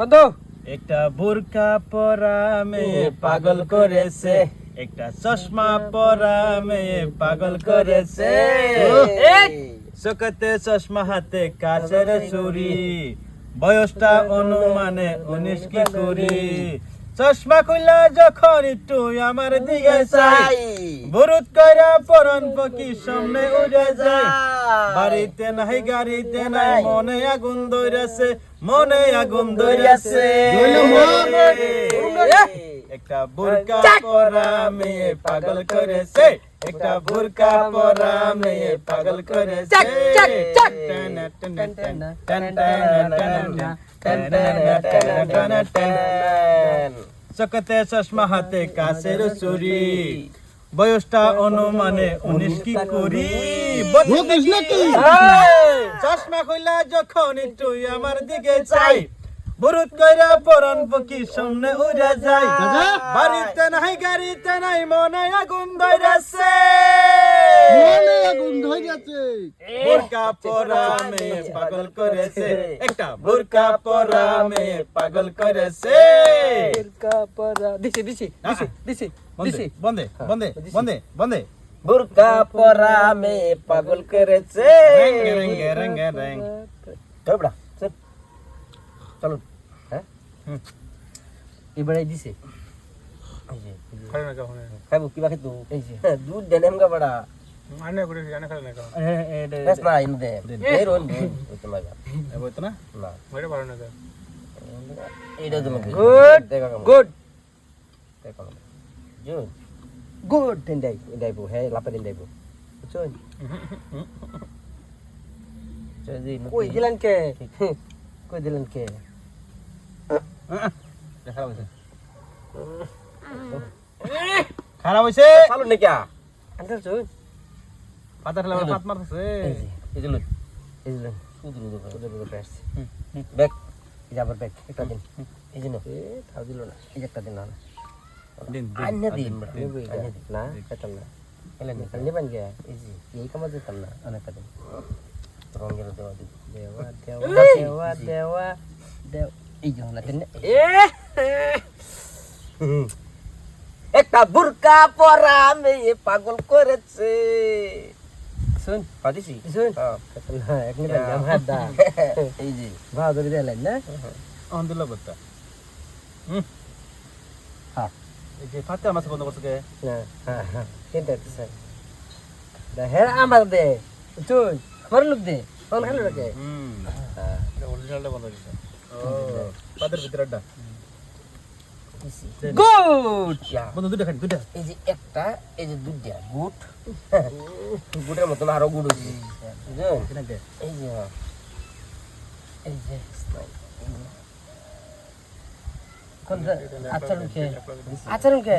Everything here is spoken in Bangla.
বন্ধু। একটা বোরকা পরা মেয়ে পাগল করেছে। একটা চশমা পরা মেয়ে পাগল করেছে। চোখতে চশমা হাতে কাছের চুরি বয়সটা অনুমানে উনিশ কি কুড়ি। চশমা খুললা যখন একটু আমার দিকে চাই বুরুত কইরা পরন পকি সামনে উড়ে যায় বাড়িতে নাই গাড়িতে নাই মনে আগুন দইরাছে মনে আগুন দইরাছে একটা বোরকা পরা মেয়ে পাগল করেছে একটা বোরকা পরা মেয়ে পাগল করেছে। টান, চকতে চশমা হাতে কাছের চুরি। বয়সটা অনুমানে উনিশ কি করি চশমা খুলা যখন একটু আমার দিকে চাই বুরুত কইরা পরন পকি সামনে উড়া যায় বাড়িতে নাই গাড়িতে নাই মনে আগুন ধরাছে। মনে আগুন ধরেছে বোরকা পরা মেয়ে পাগল করেছে। একটা বোরকা পরা মেয়ে পাগল করেছে। কাপড়া দিছি দিছি দিছি দিছি দিছি। বন্দে বন্দে বন্দে বন্দে। বুরকা পরা মে পাগল করেছে। রেঙ্গে রেঙ্গে রেঙ্গে রেং চল বড়া চল। চলো। হ্যাঁ? এবারে দিছে। এই যে, এই যে। খাইবো কিবা খেতো এই যে দুধ দেন এমগা বড়া। అన్న గుడి అన్న కదా నాకు ఎస్ నా ఇందే పేరు ఉంది ఇట్లాగా అయిపోతున్నా నా వేరే పరండి కదా ఏడో దినకి గుడ్ గుడ్ తెకాలం జూన్ గుడ్ తిందై ఇందై బు హే లాప తిందై బు చూన్ చూది కోయి దిలన్ కే కోయి దిలన్ కే খারাপ হয়েছে খারাপ হয়েছে চালু নাকি আনতে পাতা ঠেলা পাত মারতেছে এই যে লই। এই যে লই। উদুর উদুর উদুর উদুর পেছ ব্যাগ এই যে আবার ব্যাগ একটা দিন। এই যে নো। এ তাও দিল না। এই যে একটা দিন না দিন আন্না দিন দিন, দিন। না পেতাম না। এলে নি কালি বান গয়া এই যে এই কামা দিতাম না অনেকটা দিন। রঙের দেওয়া দিন। দেওয়া দেওয়া দেওয়া দেওয়া দেওয়া। এই যে হলা এ একটা বুরকা পরা মেয়ে পাগল করেছে। শুন। পাদিছি হ্যাঁ না এক নিবেন জাম হাত দা। এই যে। ভাও ধরে দিলেন না? অন দিল বত্তা হ্যাঁ এই যে ফাতে আমার বন্ধ করছে কে? হ্যাঁ হ্যাঁ চিন্তা করতেছে দা হে আমার দে। শুন আমার লোক দে। কোন খালি রাখে হুম। হ্যাঁ অরিজিনালটা বন্ধ করছে ও পাতের ভিতরটা গুড। বন্ধু দুটো খান দুটো এই যে একটা এই যে দুধটা গুট গুটের মতন আরও গুড় হচ্ছে এই যে হ্যাঁ। এই যে আচরণ কে আচরণ কে